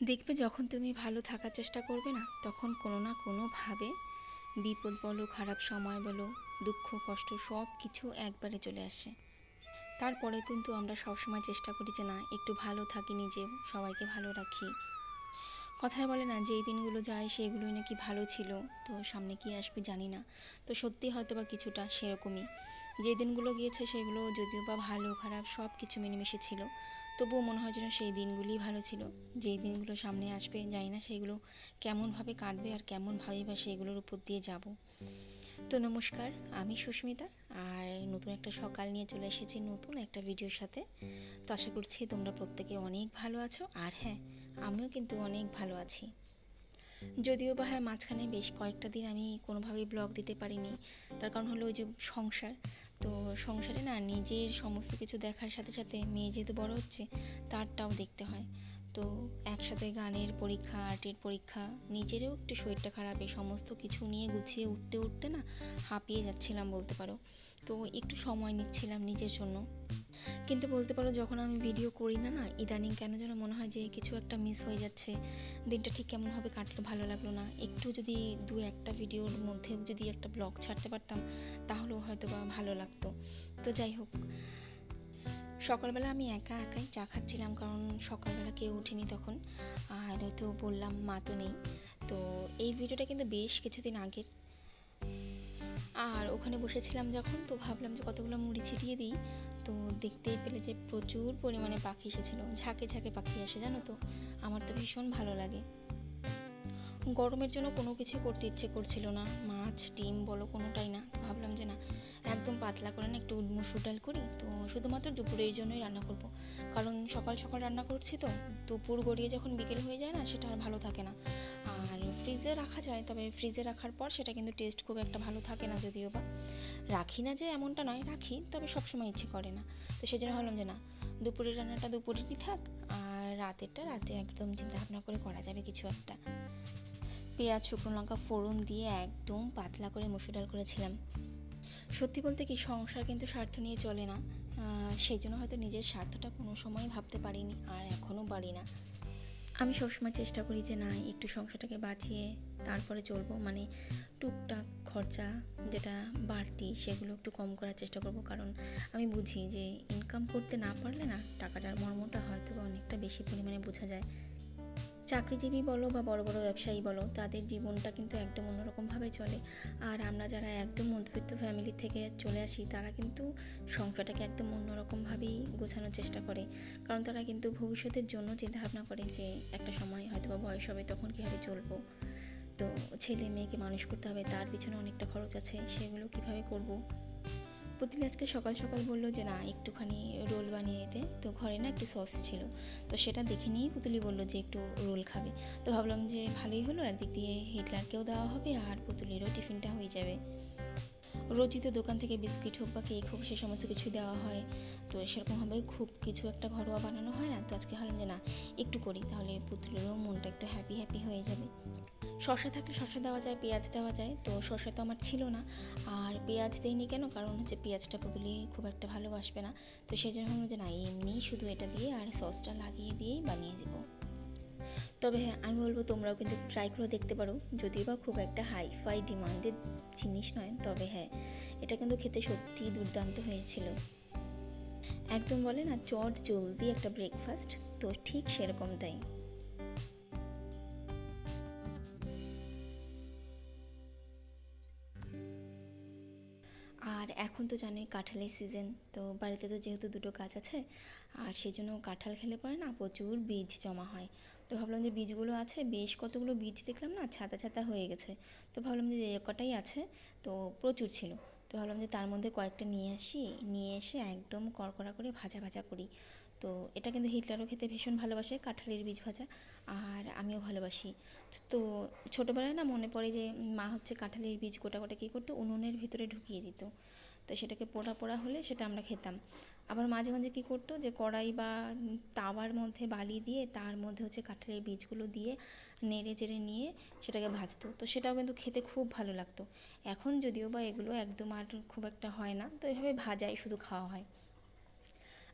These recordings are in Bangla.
দেখবে যখন তুমি ভালো থাকার চেষ্টা করবে না, তখন কোনো না কোনোভাবে বিপদ বলো, খারাপ সময় বলো, দুঃখ, কষ্ট সব কিছু একবারে চলে আসে। তারপরে কিন্তু আমরা সবসময় চেষ্টা করি যে না, একটু ভালো থাকি নিজে, সবাইকে ভালো রাখি। কথায় বলে না, যেই দিনগুলো যায় সেগুলোই নাকি ভালো ছিল, তো সামনে কি আসবে জানি না। তো সত্যি হয়তো বা কিছুটা সেরকমই। যে দিনগুলো গিয়েছে সেগুলো যদিও বা ভালো, খারাপ সব কিছু মিলেমিশে ছিল। তবুও মনে হয় যেন সেই দিনগুলিই ভালো ছিল। যেই দিনগুলো সামনে আসবে, জানি না সেগুলো কেমনভাবে কাটবে আর কেমনভাবেই বা সেগুলোর উপর দিয়ে যাব। তো নমস্কার, আমি সুস্মিতা আর নতুন একটা সকাল নিয়ে চলে এসেছি নতুন একটা ভিডিওর সাথে। তো আশা করছি তোমরা প্রত্যেকে অনেক ভালো আছো আর হ্যাঁ আমিও কিন্তু অনেক ভালো আছি। যদিও বা হ্যাঁ মাঝখানে বেশ কয়েকটা দিন আমি কোনোভাবেই ব্লগ দিতে পারিনি। তার কারণ হলো ওই যে সংসার তো সংসারে না নিজের সমস্ত কিছু দেখার সাথে সাথে মেয়ে যেহেতু বড় হচ্ছে, তারটাও দেখতে হয়। তো একসাথে গানের পরীক্ষা, আর্টের পরীক্ষা, নিজেরও একটু শরীরটা খারাপ, এই সমস্ত কিছু নিয়ে গুছিয়ে উঠতে উঠতে না হাঁপিয়ে যাচ্ছিলাম বলতে পারো। তো একটু সময় নিচ্ছিলাম নিজের জন্য। কিন্তু বলতে পারো যখন আমি ভিডিও করি না না, ইদানিং কেন যেন মনে হয় যে কিছু একটা মিস হয়ে যাচ্ছে। দিনটা ঠিক কেমনভাবে কাটলো, ভালো লাগল না। একটু যদি দু একটা ভিডিওর মধ্যেও যদি একটা ব্লগ ছাড়তে পারতাম, তাহলেও হয়তো বা ভালো লাগতো। তো যাই হোক, সকালবেলা আমি একা একাই চা খাচ্ছিলাম কারণ সকালবেলা কেউ ওঠেনি তখন। আর তো বললাম, মা তো নেই। তো এই ভিডিওটা কিন্তু বেশ কিছুদিন আগের। আর ওখানে বসেছিলাম যখন, তো ভাবলাম যে কতগুলো মুড়ি ছিটিয়ে দিই। তো দেখতেই পেলে যে প্রচুর পরিমাণে পাখি এসেছিল। ঝাঁকে ঝাঁকে পাখি আসে, জানো তো? আমার তো ভীষণ ভালো লাগে। গরমের জন্য কোনো কিছু করতে ইচ্ছে করছিল না। মাছ, ডিম বলো কোনোটাই না। ভাবলাম যে না একদম পাতলা করে না, একটু মুসুর ডাল করি। তো শুধুমাত্র দুপুরের জন্যই রান্না করব। কারণ সকাল সকাল রান্না করছি তো, দুপুর গড়িয়ে যখন বিকেল হয়ে যায় না, সেটা আর ভালো থাকে না। আর ফ্রিজে রাখা যায়, তবে ফ্রিজে রাখার পর সেটা কিন্তু টেস্ট খুব একটা ভালো থাকে না যদিও বা। রাখি না যে এমনটা নয়, রাখি, তবে সবসময় ইচ্ছে করে না। তো সেজন্য ভাবলাম যে না, দুপুরের রান্নাটা দুপুরেরই থাক, আর রাতেরটা রাতে একদম চিন্তা ভাবনা করে করা যাবে কিছু একটা। পেঁয়াজ, শুকনো লঙ্কা ফোড়ন দিয়ে একদম পাতলা করে মুসুর ডাল করেছিলাম। সত্যি বলতে কি, সংসার কিন্তু স্বার্থ নিয়ে চলে না। সেই জন্য হয়তো নিজের স্বার্থটা কোনো সময় ভাবতে পারিনি, আর এখনও পারি না। আমি সবসময় চেষ্টা করি যে, না, একটু সংসারটাকে বাঁচিয়ে তারপরে চলবো। মানে টুকটাক খরচা যেটা বাড়তি, সেগুলো একটু কম করার চেষ্টা করব। কারণ আমি বুঝি যে ইনকাম করতে না পারলে না, টাকাটার মর্মটা হয়তো অনেকটা বেশি পরিমাণে বোঝা যায়। চাকরিজীবী বলো বা বড় বড় ব্যবসায়ী বলো, তাদের জীবনটা কিন্তু একদম অন্যরকমভাবে চলে। আর আমরা যারা একদম মধ্যবিত্ত ফ্যামিলি থেকে চলে আসি, তারা কিন্তু সংসারটাকে একদম অন্যরকমভাবেই গোছানোর চেষ্টা করে। কারণ তারা কিন্তু ভবিষ্যতের জন্য চিন্তা ভাবনা করে যে একটা সময় হয়তো বা বয়স হবে, তখন কীভাবে চলবো। তো ছেলে মেয়েকে মানুষ করতে হবে, তার পিছনে অনেকটা খরচ আছে, সেগুলো কীভাবে করব? পুতুল আজকে সকাল সকাল বলল যে, না, একটুখানি রোল বানিয়ে দিতে তো ঘরে না একটু সস ছিল। তো সেটা দেখে নিয়েই পুতুলি বলল যে, একটু রোল খাবে। তো ভাবলাম যে, ভালোই হলো, একদিক দিয়ে হিটলারকেও দেওয়া হবে আর পুতুলেরও টিফিনটা হয়ে যাবে। রোজই তো দোকান থেকে বিস্কিট হোক বা কেক হোক, সে সমস্ত কিছু দেওয়া হয়। তো সেরকমভাবে খুব কিছু একটা ঘরোয়া বানানো হয় না। তো আজকে ভাবলাম যে, না, একটু করি, তাহলে পুতুলেরও মনটা একটু হ্যাপি হ্যাপি হয়ে যাবে। শসা থাকলে শসা দেওয়া যায়, পেঁয়াজ দেওয়া যায়। তো শসা তো আমার ছিল না। আর পেঁয়াজ দিইনি কেন? কারণ হচ্ছে পেঁয়াজটা পুতুলি খুব একটা ভালোবাসবে না। তো সেই জন্য যে না, এমনি শুধু এটা দিয়ে আর সসটা লাগিয়ে দিয়েই বানিয়ে দেবো। তবে হ্যাঁ আমি বলব তোমরাও কিন্তু ট্রাই করে দেখতে পারো। যদিও বা খুব একটা হাই ফাই ডিমান্ডেড জিনিস নয়, তবে হ্যাঁ এটা কিন্তু খেতে সত্যিই দুর্দান্ত হয়েছিল। একদম বলে না, চট জলদি একটা ব্রেকফাস্ট তো ঠিক সেরকমটাই। এখন তো জানোই কাঁঠালের সিজন তো বাড়িতে তো যেহেতু দুটো গাছ আছে, আর সেই জন্য কাঁঠাল খেলে পরে না প্রচুর বীজ জমা হয়। তো ভাবলাম যে বীজগুলো আছে, বেশ কতগুলো বীজ দেখলাম না, ছাতা ছাতা হয়ে গেছে। তো ভাবলাম যে কটাই আছে, তো প্রচুর ছিল। তো ভাবলাম যে তার মধ্যে কয়েকটা নিয়ে আসি, নিয়ে এসে একদম কড়কড়া করে ভাজা ভাজা করি। তো এটা কিন্তু হিটলারও খেতে ভীষণ ভালোবাসে, কাঁঠালের বীজ ভাজা, আর আমিও ভালোবাসি। তো ছোটোবেলায় না মনে পড়ে যে মা হচ্ছে কাঁঠালের বীজ গোটা গোটা কী করতো, উনুনের ভিতরে ঢুকিয়ে দিত। তো সেটাকে পোড়া পোড়া হলে সেটা আমরা খেতাম। আবার মাঝে মাঝে কী করতো যে কড়াই বা তাওয়ার মধ্যে বালি দিয়ে তার মধ্যে হচ্ছে কাঁঠালের বীজগুলো দিয়ে নেড়ে চেড়ে নিয়ে সেটাকে ভাজতো। তো সেটাও কিন্তু খেতে খুব ভালো লাগতো। এখন যদিও বা এগুলো একদম আর খুব একটা হয় না, তো এভাবে ভাজাই শুধু খাওয়া হয়।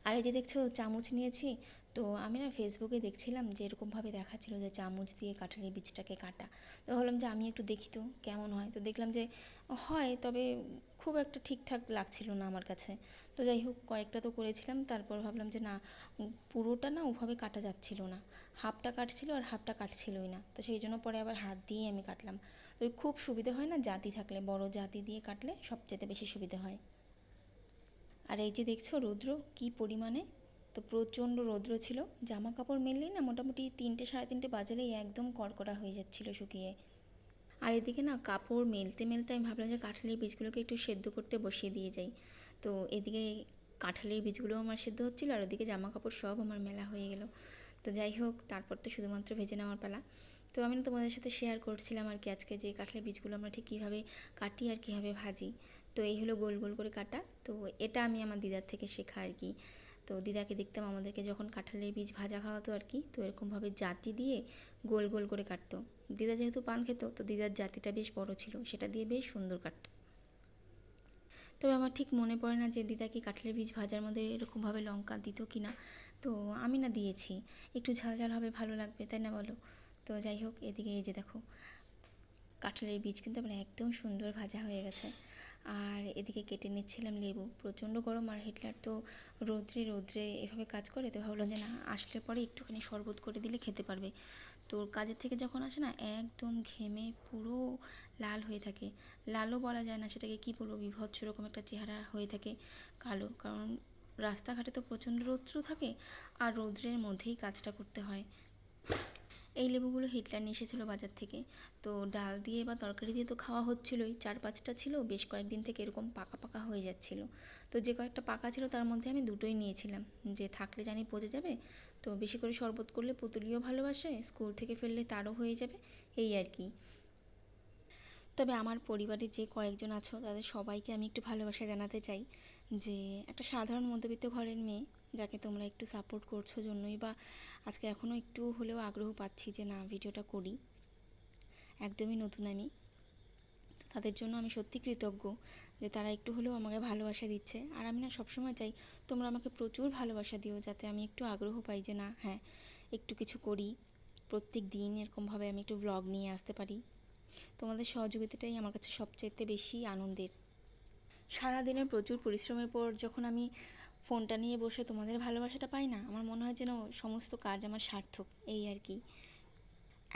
আর এই যে দেখছ চামচ নিয়েছি তো আমি না ফেসবুকে দেখছিলাম যে এরকমভাবে দেখাচ্ছিল যে চামচ দিয়ে কাঁঠালের বীজটাকে কাটা। তো ভাবলাম যে আমি একটু দেখি তো কেমন হয়। তো দেখলাম যে হয়, তবে খুব একটা ঠিকঠাক লাগছিল না আমার কাছে। তো যাই হোক, কয়েকটা তো করেছিলাম। তারপর ভাবলাম যে না, পুরোটা না ওভাবে কাটা যাচ্ছিল না। হাফটা কাটছিল আর হাফটা কাটছিলই না। তো সেই জন্য পরে আবার হাত দিয়েই আমি কাটলাম। তো খুব সুবিধে হয় না জাতি থাকলে? বড় জাতি দিয়ে কাটলে সবচেয়ে বেশি সুবিধে হয়। আর এই যে দেখছ রৌদ্র, কি পরিমাণে? তো প্রচণ্ড রৌদ্র ছিল। জামা কাপড় মেললেই না মোটামুটি তিনটে, সাড়ে তিনটে বাজলেই একদম কড়কড়া হয়ে যাচ্ছিল শুকিয়ে। আর এদিকে না কাপড় মেলতে মেলতে আমি ভাবলাম যে কাঁঠালের বীজগুলোকে একটু সেদ্ধ করতে বসিয়ে দিয়ে যাই। তো এদিকে কাঁঠালের বীজগুলো আমার সেদ্ধ হচ্ছিল আর ওদিকে জামা কাপড় সব আমার মেলা হয়ে গেলো। তো যাই হোক, তারপর তো শুধুমাত্র ভেজে নেওয়ার পালা। তো আমি না তোমাদের সাথে শেয়ার করছিলাম আর কি আজকে যে কাঁঠালের বীজগুলো আমরা ঠিক কীভাবে কাটি আর কীভাবে ভাজি। তো এই হলো গোল গোল করে কাটা। তো এটা আমি আমার দিদার থেকে শেখা আর কি। তো দিদাকে দেখতাম আমাদেরকে যখন কাঁঠালের বীজ ভাজা খাওয়াতো আর কি, তো এরকমভাবে জাতি দিয়ে গোল গোল করে কাটতো। দিদা যেহেতু পান খেত, তো দিদার জাতিটা বেশ বড় ছিল, সেটা দিয়ে বেশ সুন্দর কাটতো। তবে আমার ঠিক মনে পড়ে না যে দিদা কি কাঁঠালের বীজ ভাজার মধ্যে এরকমভাবে লঙ্কা দিত কি না তো আমি না দিয়েছি, একটু ঝাল ঝাল হবে, ভালো লাগবে, তাই না বলো? তো যাই হোক, এদিকে এই যে দেখো, কাঁঠালের বীজ কিন্তু আমার একদম সুন্দর ভাজা হয়ে গেছে। আর এদিকে কেটে নিচ্ছিলাম লেবু। প্রচণ্ড গরম আর হিটলার তো রৌদ্রে রৌদ্রে এভাবে কাজ করে, তো ভাবলাম যে না, আসলে পরে একটুখানি শরবত করে দিলে খেতে পারবে। তো কাজের থেকে যখন আসে না, একদম ঘেমে পুরো লাল হয়ে থাকে। লালও বলা যায় না সেটাকে, কী বলব, বীভৎস রকম একটা চেহারা হয়ে থাকে কালো। কারণ রাস্তাঘাটে তো প্রচণ্ড রৌদ্র থাকে আর রৌদ্রের মধ্যেই কাজটা করতে হয়। এই লেবুগুলো হিটলার নিয়ে এসেছিল বাজার থেকে। তো ডাল দিয়ে বা তরকারি দিয়ে তো খাওয়া হচ্ছিলোই। চার পাঁচটা ছিল, বেশ কয়েকদিন থেকে এরকম পাকা পাকা হয়ে যাচ্ছিল। তো যে কয়েকটা পাকা ছিল তার মধ্যে আমি দুটোই নিয়েছিলাম। যে থাকলে জানি পচে যাবে, তো বেশি করে শরবত করলে পুতুলিও ভালোবাসে, স্কুল থেকে ফিরলে তারও হয়ে যাবে, এই আর কি। তবে আমার পরিবারে যে কয়েকজন আছো, তাদের সবাইকে আমি একটু ভালোবাসা জানাতে চাই। যে একটা সাধারণ মধ্যবিত্ত ঘরের মেয়ে, যাকে তোমরা একটু সাপোর্ট করছ জন্যই বা আজকে এখনও একটু হলেও আগ্রহ পাচ্ছি যে না, ভিডিওটা করি। একদমই নতুন আমি। তাদের জন্য আমি সত্যি কৃতজ্ঞ যে তারা একটু হলেও আমাকে ভালোবাসা দিচ্ছে। আর আমি না সবসময় চাই, তোমরা আমাকে প্রচুর ভালোবাসা দিও, যাতে আমি একটু আগ্রহ পাই যে না হ্যাঁ একটু কিছু করি। প্রত্যেক দিন এরকমভাবে আমি একটু ব্লগ নিয়ে আসতে পারি। তোমাদের সহযোগিতাটাই আমার কাছে সবচাইতে বেশি আনন্দের। সারাদিনের প্রচুর পরিশ্রমের পর যখন আমি ফোনটা নিয়ে বসে তোমাদের ভালোবাসাটা পাই না, আমার মনে হয় যেন সমস্ত কাজ আমার সার্থক, এই আর কি।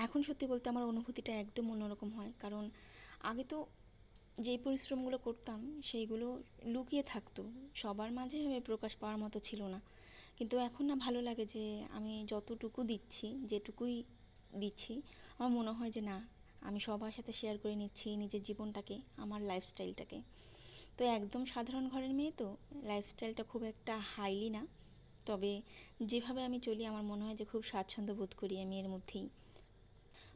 এখন সত্যি বলতে আমার অনুভূতিটা একদম অন্যরকম হয়, কারণ আগে তো যেই পরিশ্রমগুলো করতাম সেইগুলো লুকিয়ে থাকতো, সবার মাঝে প্রকাশ পাওয়ার মতো ছিল না। কিন্তু এখন না ভালো লাগে যে আমি যতটুকু দিচ্ছি, যেটুকুই দিচ্ছি, আমার মনে হয় যে না আমি সবার সাথে শেয়ার করে নিচ্ছি নিজের জীবনটাকে, আমার লাইফস্টাইলটাকে তো একদম সাধারণ ঘরের মেয়ে তো লাইফস্টাইলটা খুব একটা হাইলি না। তবে যেভাবে আমি চলি, আমার মনে হয় যে খুব স্বাচ্ছন্দ্য বোধ করি আমি এর মধ্যেই।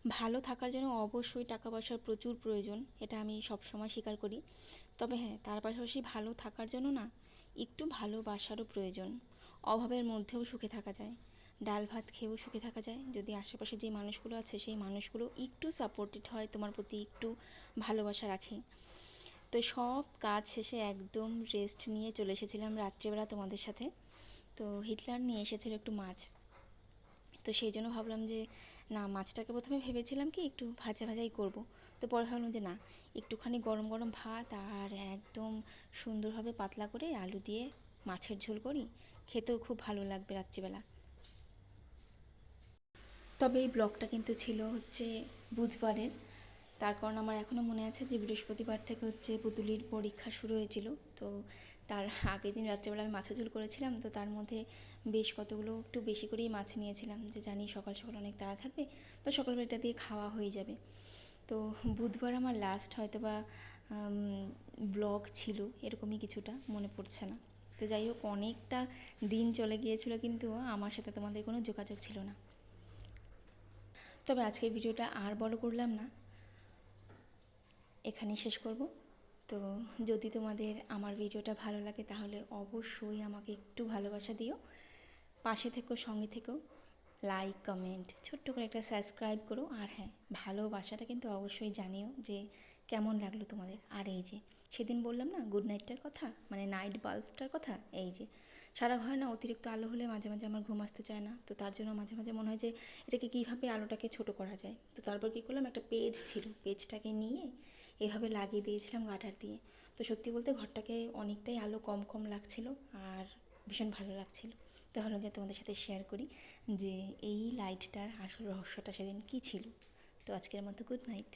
ভালো থাকার জন্য অবশ্যই টাকা পয়সার প্রচুর প্রয়োজন, এটা আমি সবসময় স্বীকার করি। তবে হ্যাঁ তার পাশাপাশি ভালো থাকার জন্য না, একটু ভালোবাসারও প্রয়োজন। অভাবের মধ্যেও সুখে থাকা যায়। ডাল ভাত খেয়েও সুখে থাকা যায়। যদি আশেপাশে যে মানুষগুলো আছে, সেই মানুষগুলো একটু সাপোর্টেড হয়, তোমার প্রতি একটু ভালোবাসা রাখে। তো সব কাজ শেষে একদম রেস্ট নিয়ে চলে এসেছিলাম রাত্রিবেলা তোমাদের সাথে। তো হিটলার নিয়ে এসেছিল একটু মাছ। তো সেই জন্য ভাবলাম যে, না, মাছটাকে প্রথমে ভেবেছিলাম কি একটু ভাজা ভাজাই করব। তো পরে ভাবলাম যে, না, একটুখানি গরম গরম ভাত আর একদম সুন্দরভাবে পাতলা করে আলু দিয়ে মাছের ঝোল করি। খেতেও খুব ভালো লাগবে রাত্রিবেলা। তবে এই ব্লগটা কিন্তু ছিল হচ্ছে বুধবারের। তার কারণ আমার এখনও মনে আছে যে বৃহস্পতিবার থেকে হচ্ছে পুতুলির পরীক্ষা শুরু হয়েছিল। তো তার আগের দিন রাত্রেবেলা আমি মাছের ঝোল করেছিলাম, তো তার মধ্যে বেশ কতগুলো একটু বেশি করেই মাছ নিয়েছিলাম যে জানি সকাল সকাল অনেক তাড়া থাকবে, তো সকালবেলা এটা দিয়ে খাওয়া হয়ে যাবে। তো বুধবার আমার লাস্ট হয়তো বা ব্লগ ছিল, এরকমই কিছুটা মনে পড়ছে না। তো যাই হোক, অনেকটা দিন চলে গিয়েছিল কিন্তু আমার সাথে তোমাদের কোনো যোগাযোগ ছিল না। তবে আজকের ভিডিওটা আর বড় করলাম না। এখানেই শেষ করব। তো যদি তোমাদের আমার ভিডিওটা ভালো লাগে তাহলে অবশ্যই আমাকে একটু ভালোবাসা দিও। পাশে থেকো, সঙ্গে থেকো। লাইক কমেন্ট ছোট্ট করে একটা সাবস্ক্রাইব করো। আর হ্যাঁ ভালোবাসাটা কিন্তু অবশ্যই জানিও যে কেমন লাগল তোমাদের। আর এই যে, সেদিন বললাম না গুড নাইটটার কথা মানে নাইট বাল্বটার কথা, এই যে, সারা ঘরে না অতিরিক্ত আলো হলে মাঝে মাঝে আমার ঘুম আসতে চায় না। তো তার জন্য মাঝে মাঝে মনে হয় যে, এটাকে কীভাবে আলোটাকে ছোটো করা যায়? তো তারপর কী করলাম, একটা পেজ ছিল পেজটাকে নিয়ে এভাবে লাগিয়ে দিয়েছিলাম গাটার দিয়ে। তো সত্যি বলতে ঘরটাকে অনেকটাই আলো কম কম লাগছিল, আর ভীষণ ভালো লাগছিল। তো ভাবলাম যে তোমাদের সাথে শেয়ার করি যে এই লাইটটার আসল রহস্যটা সেদিন কী ছিল? তো আজকের মতো গুড নাইট